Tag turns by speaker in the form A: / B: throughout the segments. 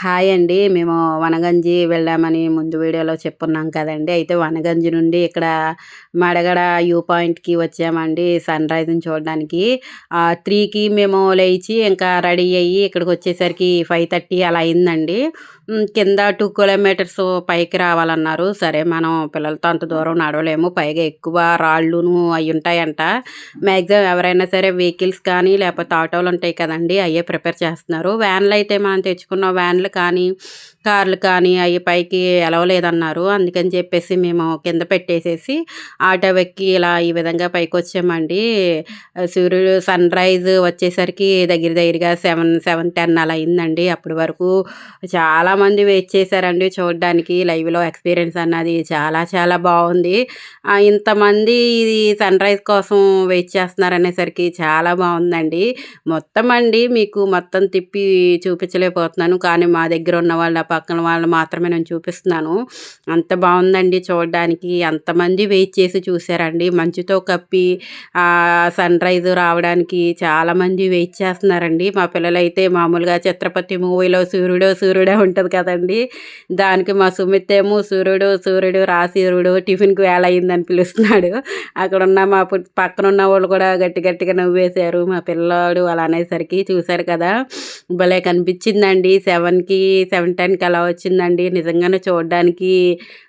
A: Hi అండి. మేము వనగంజి వెళ్ళామని ముందు వీడియోలో చెప్పున్నాం కదండి అయితే వనగంజి నుండి ఇక్కడ మడగడ వ్యూ పాయింట్‌కి వచ్చామండి సన్ రైజ్ని చూడడానికి. త్రీకి మేము లేచి ఇంకా రెడీ అయ్యి ఇక్కడికి వచ్చేసరికి ఫైవ్ థర్టీ అలా అయిందండి. కింద టూ కిలోమీటర్స్ పైకి రావాలన్నారు. సరే మనం పిల్లలతో అంత దూరం నడవలేము. పైగా ఎక్కువ రాళ్ళును ఉంటాయంట మ్యాక్సిమం ఎవరైనా సరే వెహికల్స్ కానీ లేకపోతే ఆటోలు ఉంటాయి కదండీ! అయ్యే ప్రిపేర్ చేస్తున్నారు. వ్యాన్లు అయితే మనం తెచ్చుకున్న వ్యాన్‌లు కానీ, కార్లు కానీ అవి పైకి ఎలవలేదన్నారు అందుకని చెప్పేసి మేము కింద పెట్టేసేసి ఆటో ఎక్కి ఇలా ఈ విధంగా పైకి వచ్చామండి సూర్యుడు సన్ రైజ్ వచ్చేసరికి దగ్గర దగ్గరగా 7, 7:10 అలా అయిందండి. అప్పటి వరకు చాలామంది వెయిట్ చేశారండి చూడడానికి. లైవ్‌లో ఎక్స్‌పీరియన్స్ అన్నది చాలా చాలా బాగుంది ఇంతమంది ఇది సన్ రైజ్ కోసం వెయిట్ చేస్తున్నారనేసరికి చాలా బాగుందండి మొత్తం అండి మీకు మొత్తం తిప్పి చూపించలేకపోతున్నాను. కానీ మా దగ్గర ఉన్న వాళ్ళ పక్కన వాళ్ళు మాత్రమే నేను చూపిస్తున్నాను. అంత బాగుందండి చూడడానికి. ఎంతమంది వెయిట్ చేసి చూసారండి. మంచుతో కప్పి సన్ రైజ్ రావడానికి చాలామంది వెయిట్ చేస్తున్నారండి. మా పిల్లలైతే మామూలుగా 'ఛత్రపతి' మూవీలో సూర్యుడు సూర్యుడే ఉంటుంది కదండి దానికి మా సుమిత్ ఏమో సూర్యుడు సూర్యుడు రా సూర్యుడు టిఫిన్‌కి వేళ అయిందని పిలుస్తున్నాడు. అక్కడున్న మా పక్కన ఉన్న వాళ్ళు కూడా గట్టి గట్టిగా నవ్వేశారు. మా పిల్లాడు అలా అనేసరికి చూశారు కదా! భలే కనిపించిందండి. సెవెన్కి సెవెన్ టెన్ 7:10కి ఎలా వచ్చిందండి. నిజంగానే చూడడానికి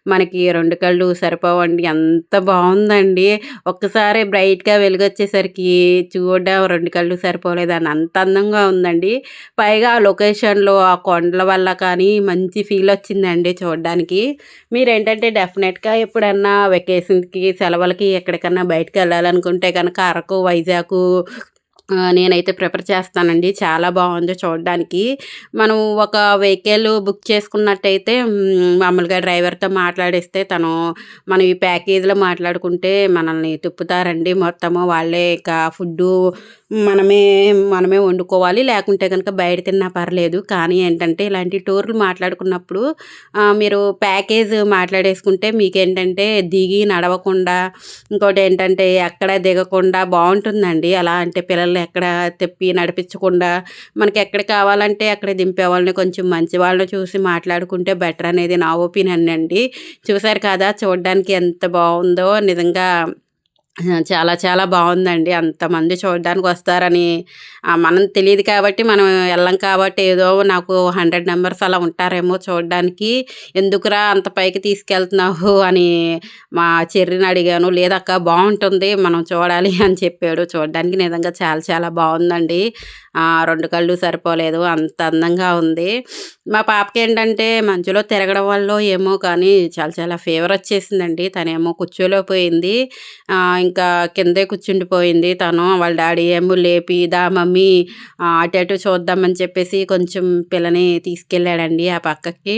A: మనకి రెండు కళ్ళు సరిపోవండి. ఎంత బాగుందండి ఒక్కసారి బ్రైట్‌గా వెలుగొచ్చేసరికి చూడడం రెండు కళ్ళు సరిపోలేదు అని అంత అందంగా ఉందండి. పైగా ఆ లొకేషన్‌లో ఆ కొండల వల్ల కానీ మంచి ఫీల్ వచ్చిందండి చూడడానికి. మీరేంటంటే డెఫినెట్‌గా ఎప్పుడన్నా వెకేషన్‌కి, సెలవులకి ఎక్కడికన్నా బయటికెళ్ళాలనుకుంటే కనుక అరకు, వైజాగ్ నేనైతే ప్రిఫర్ చేస్తానండి. చాలా బాగుంది చూడడానికి. మనం ఒక వెహికల్ బుక్ చేసుకున్నట్టయితే మామూలుగా డ్రైవర్‌తో మాట్లాడిస్తే తను మనం ఈ ప్యాకేజ్‌లో మాట్లాడుకుంటే మనల్ని తిప్పుతారండి మొత్తము. వాళ్ళే ఇక ఫుడ్డు మనమే మనమే వండుకోవాలి. లేకుంటే కనుక బయట తిన్నా పర్లేదు. కానీ ఏంటంటే ఇలాంటి టూర్‌లు మాట్లాడుకున్నప్పుడు మీరు ప్యాకేజ్ మాట్లాడేసుకుంటే మీకేంటంటే దిగి నడవకుండా, ఇంకోటి ఏంటంటే ఎక్కడ దిగకుండా బాగుంటుందండి అలా అంటే పిల్లల్ని ఎక్కడ తిప్పి నడిపించకుండా మనకి ఎక్కడ కావాలంటే అక్కడ దింపే వాళ్ళని కొంచెం మంచి వాళ్ళని చూసి మాట్లాడుకుంటే బెటర్ అనేది నా ఒపీనియన్ అండి. చూసారు కదా! చూడడానికి ఎంత బాగుందో నిజంగా చాలా చాలా బాగుందండి అంతమంది చూడడానికి వస్తారని మనం తెలియదు కాబట్టి మనం వెళ్ళం కాబట్టి ఏదో నాకు 100 మెంబర్స్ అలా ఉంటారేమో చూడడానికి. ఎందుకురా అంత పైకి తీసుకెళ్తున్నావు అని మా చెర్రిని అడిగాను. లేదక్కా బాగుంటుంది మనం చూడాలి అని చెప్పాడు. చూడడానికి నిజంగా చాలా చాలా బాగుందండి రెండు కళ్ళు సరిపోలేదు. అంత అందంగా ఉంది. మా పాపకి ఏంటంటే మంచులో తిరగడం వల్ల ఏమో కానీ చాలా చాలా ఫీవర్ వచ్చేసిందండి తనేమో కూర్చోలేకపోయింది. ఇంకా కిందే కూర్చుండిపోయింది తను. వాళ్ళ డాడీ ఏమో లేపి దా మమ్మీ అటు అటు చూద్దామని చెప్పేసి కొంచెం పిల్లని తీసుకెళ్ళాడండి ఆ పక్కకి.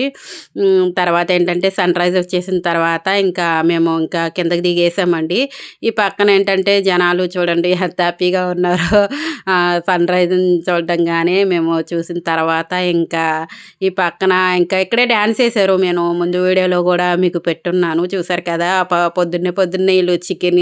A: తర్వాత ఏంటంటే సన్ రైజ్ వచ్చేసిన తర్వాత ఇంకా మేము ఇంకా కిందకి దిగేసామండి. ఈ పక్కన ఏంటంటే జనాలు చూడండి ఎంత హ్యాపీగా ఉన్నారో సన్ సన్‌రైజ్‌ని చూడంగానే మేము చూసిన తర్వాత ఇంకా ఈ పక్కన ఇంకా ఇక్కడే డ్యాన్స్ వేసారు నేను ముందు వీడియోలో కూడా మీకు పెట్టున్నాను. చూసారు కదా! పొద్దున్నే పొద్దున్నే వీళ్ళు చికెన్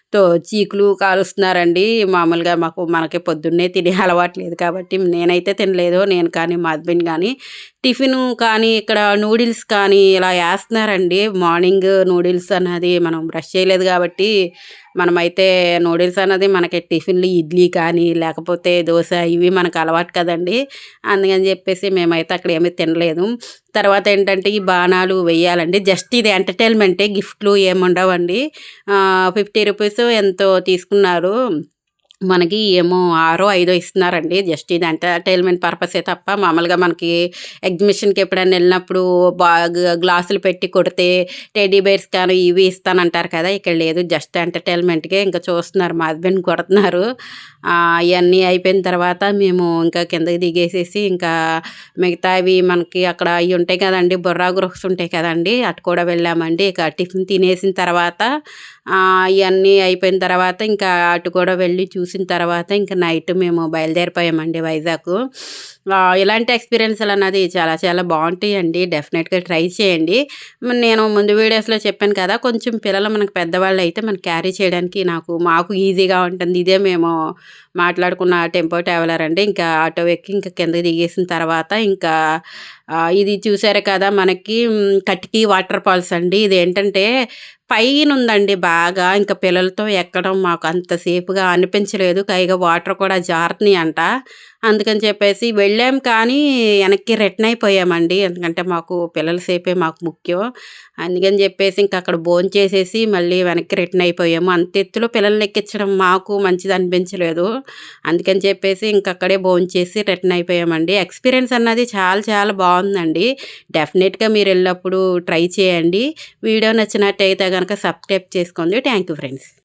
A: తో చీకులు కాలుస్తున్నారండి. మామూలుగా మాకు మనకి పొద్దున్నే తినే అలవాటు లేదు కాబట్టి నేనైతే తినలేదు. నేను కానీ, మా హస్బెండ్ కానీ టిఫిను కానీ, ఇక్కడ నూడిల్స్ కానీ ఇలా వేస్తున్నారండి మార్నింగ్ నూడిల్స్ అన్నది మనం బ్రష్ చేయలేదు కాబట్టి మనమైతే నూడిల్స్ అన్నది మనకి టిఫిన్‌లు ఇడ్లీ కానీ, లేకపోతే దోశ ఇవి మనకు అలవాటు కదండి అందుకని చెప్పేసి మేమైతే అక్కడ ఏమీ తినలేదు. తర్వాత ఏంటంటే ఈ బాణాలు వెయ్యాలండి. జస్ట్ ఇది ఎంటర్‌టైన్‌మెంటే గిఫ్ట్‌లు ఏముండవండి. ఫిఫ్టీ రూపీస్ ఎంతో తీసుకున్నారు. మనకి ఏమో ఆరో, ఐదో ఇస్తున్నారండి. జస్ట్ ఇది ఎంటర్‌టైన్‌మెంట్ పర్పసే తప్ప మామూలుగా మనకి ఎగ్జిబిషన్‌కి ఎప్పుడైనా వెళ్ళినప్పుడు బాగా గ్లాసులు పెట్టి కొడితే టెడ్డీ బేర్స్ కానీ ఇవి ఇస్తానంటారు కదా! ఇక్కడ లేదు. జస్ట్ ఎంటర్‌టైన్‌మెంట్‌కే ఇంకా చూస్తున్నారు. మా హస్బెండ్ కొడుతున్నారు. ఇవన్నీ అయిపోయిన తర్వాత మేము ఇంకా కిందకి దిగేసేసి ఇంకా మిగతావి మనకి అక్కడ అవి ఉంటాయి కదండి బుర్రా గ్రూప్స్ ఉంటాయి కదండి అటు కూడా వెళ్ళామండి. ఇక టిఫిన్ తినేసిన తర్వాత ఇవన్నీ అయిపోయిన తర్వాత ఇంకా అటు కూడా వెళ్ళి చూసి చూసిన తర్వాత ఇంకా నైట్ మేము బయలుదేరిపోయామండి వైజాగ్. ఇలాంటి ఎక్స్పీరియన్స్లు అన్నది చాలా చాలా బాగుంటాయండి డెఫినెట్‌గా ట్రై చేయండి. నేను ముందు వీడియోస్‌లో చెప్పాను కదా! కొంచెం పిల్లలు మనకు అయితే మనం క్యారీ చేయడానికి నాకు మాకు ఈజీగా ఉంటుంది. ఇదే మేము మాట్లాడుకున్న టెంపో ట్రావెలర్ అండి. ఇంకా ఆటో ఎక్కి ఇంకా కిందకి దిగేసిన తర్వాత ఇంకా ఇది చూసారు కదా మనకి కట్కి వాటర్ ఫాల్స్ అండి ఇది ఏంటంటే పైన ఉందండి బాగా. ఇంకా పిల్లలతో ఎక్కడం మాకు అంతసేపుగా అనిపించలేదు. పైగా వాటర్ కూడా జారుతున్నాయి అంట అందుకని చెప్పేసి వెళ్ళాం కానీ వెనక్కి రిటర్న్ అయిపోయామండి. ఎందుకంటే మాకు పిల్లల సేపే మాకు ముఖ్యం. అందుకని చెప్పేసి ఇంక అక్కడ భోజనం చేసేసి మళ్ళీ వెనక్కి రిటర్న్ అయిపోయాము. అంత ఎత్తులో పిల్లల్ని ఎక్కించడం మాకు మంచిది అనిపించలేదు. అందుకని చెప్పేసి ఇంక అక్కడే భోజనం చేసి రిటర్న్ అయిపోయామండి. ఎక్స్పీరియన్స్ అన్నది చాలా చాలా బాగుందండి. డెఫినెట్గా మీరు వెళ్ళినప్పుడు ట్రై చేయండి. వీడియో నచ్చినట్టయితే కనుక సబ్స్క్రైబ్ చేసుకోండి. Thank you friends